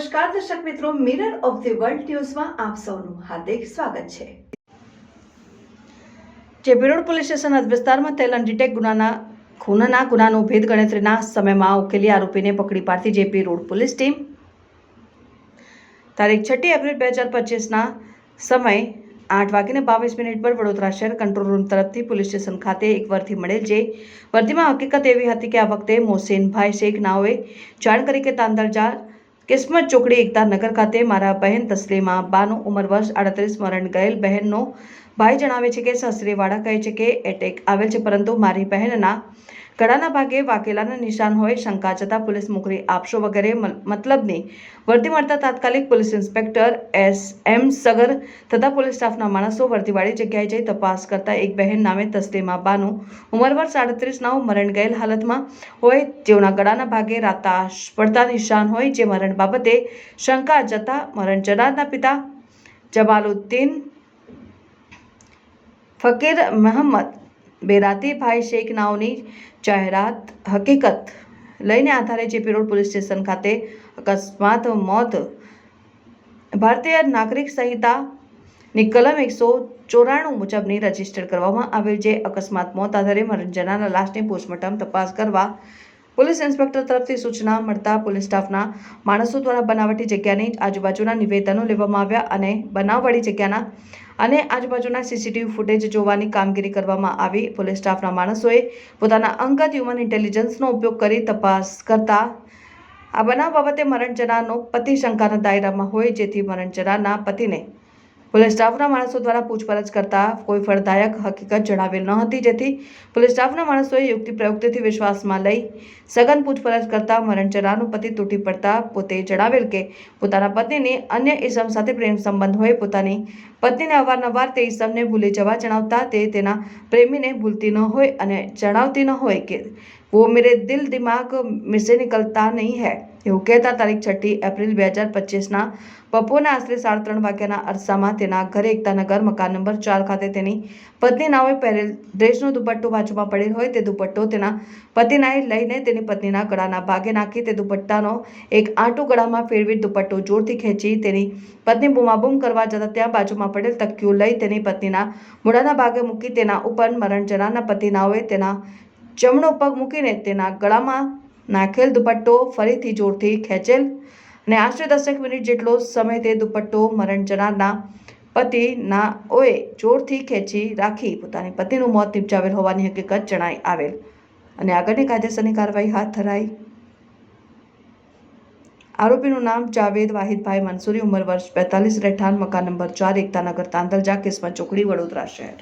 નમસ્કાર, દર્શક મિત્રો મિરર ઓફ ધી વર્લ્ડ ન્યૂઝમાં આપ સૌનું હાર્દિક સ્વાગત છે. જે બિરોડ પોલીસ સ્ટેશન હદ વિસ્તારમાં થયેલ અનડિટેક ગુનાના, ખૂનના ગુનાનો ભેદ ગણતરીના સમયમાં ઉકેલી આરોપીને પકડી પાડતી જેપી રોડ પોલીસ ટીમ, તારીખ છઠ્ઠી એપ્રિલ બે હજાર પચીસના સમય આઠ વાગીને બાવીસ મિનિટ પર વડોદરા શહેર કંટ્રોલ રૂમ તરફથી પોલીસ સ્ટેશન ખાતે એક વર્ધી મળેલ જે વર્ધીમાં હકીકત એવી હતી કે આ વખતે મોહસેનભાઈ શેખ નાઓએ જાણ કરી કે તાંદરજા કિસ્મત ચોકડી એકતા નગર ખાતે મારા બહેન તસ્લીમા બાનું ઉંમર વર્ષ આડત્રીસ મરણ ગયેલ બહેનનો ભાઈ જણાવે છે કે સાસરીવાળા કહે છે કે એટેક આવેલ છે, પરંતુ મારી બહેનના ગળાના ભાગે વાકેલાના નિશાન હોય, શંકા જતાં પોલીસ મોકલી આપશો વગેરે મતલબની વર્દી મળતા તાત્કાલિક police inspector S M Sagar તથા પોલીસ સ્ટાફના માણસો વર્દીવાળી જગ્યાએ જઈ તપાસ કરતા એક બહેન નામે તસ્લીમા બાનું ઉંમરવર સાડત્રીસ સાડત્રીસના મરણ ગયેલ હાલતમાં હોય જેઓના ગળાના ભાગે રાતાશ પડતા નિશાન હોય જે મરણ બાબતે શંકા જતા મરણ જનારના પિતા જમાલુદ્દીન ફકીર મહમ્મદ બેરાતીભાઈ શેખ નાઓની જાહેરાત હકીકત લઈને આધારે જેપી રોડ પોલીસ સ્ટેશન ખાતે અકસ્માત, મોત, ભારતીય નાગરિક સંહિતાની કલમ એકસો ચોરાણું મુજબની રજિસ્ટર કરવામાં આવેલ જે અકસ્માત, મોત આધારે મરણ જનારના લાશની પોસ્ટમોર્ટમ તપાસ કરવા પોલીસ ઇન્સ્પેક્ટર તરફથી સૂચના મળતા પોલીસ સ્ટાફના માણસો દ્વારા બનાવટી જગ્યાની આજુબાજુના નિવેદનો લેવામાં આવ્યા અને બનાવવાળી જગ્યાના અને આજુબાજુના સીસીટીવી ફૂટેજ જોવાની કામગીરી કરવામાં આવી. પોલીસ સ્ટાફના માણસોએ પોતાના અંગત હ્યુમન ઇન્ટેલિજન્સનો ઉપયોગ કરી તપાસ કરતા આ બનાવ બાબતે મરણ જનાનો પતિ શંકાના દાયરામાં હોય, જેથી મરણ જનાના પતિને પોલીસ સ્ટાફના માણસો દ્વારા પૂછપરછ કરતા કોઈ ફળદાયક હકીકત જણાવેલ ન હતી, જેથી પોલીસ સ્ટાફના માણસોએ યુક્તિ પ્રયુક્તિથી વિશ્વાસમાં લઈ સઘન પૂછપરછ કરતા મરણચરાનું પતિ તૂટી પડતા પોતે જણાવેલ કે પોતાના પત્નીની અન્ય ઈસમ સાથે પ્રેમ સંબંધ હોય, પોતાની પત્નીને અવારનવાર તે ઈસમને ભૂલી જવા જણાવતા તે તેના પ્રેમીને ભૂલતી ન હોય અને જણાવતી ન હોય કે वो मेरे दिल दिमाग में से निकलता नहीं है એવું કહેતા તારીખ છઠ્ઠી એપ્રિલ બે હજાર પચીસના બપોરના આશરે સાડા ત્રણ વાગ્યાના અરસામાં તેના ઘરે એકતાનગર મકાન નંબર ચાર ખાતે તેની પત્ની નાઓએ પહેરેલ ડ્રેસનો દુપટ્ટો બાજુમાં પડેલ હોય તે દુપટ્ટો તેના પતિનાએ લઈને તેની પત્નીના ગળાના ભાગે નાખી તે દુપટ્ટાનો એક આંટો ગળામાં ફેરવી દુપટ્ટો જોરથી ખેંચી તેની પત્ની બૂમાબૂમ કરવા જતાં ત્યાં બાજુમાં પડેલ તકિયું લઈ તેની પત્નીના મોઢાના ભાગે મૂકી તેના ઉપર મરણ જનારના પતિનાઓએ તેના જમણો પગ મૂકીને તેના ગળામાં નાખેલ દુપટ્ટો ફરીથી જોરથી ખેંચેલ અને આશરે દસેક મિનિટ જેટલો સમય તે દુપટ્ટો મરણ જનારના પતિના ઓએ જોરથી ખેંચી રાખી પોતાની પતિનું મોત નિપજાવેલ હોવાની હકીકત જણાઈ આવેલ. અને આગળની કાયદેસરની કાર્યવાહી હાથ ધરાઈ. આરોપીનું નામ જાવેદ વાહિદભાઈ મંસૂરી ઉંમર વર્ષ બેતાલીસ, રહેઠાણ, મકાન નંબર ચાર એકતાનગર તાંદલજા કિસ્મત ચોકડી, વડોદરા શહેર.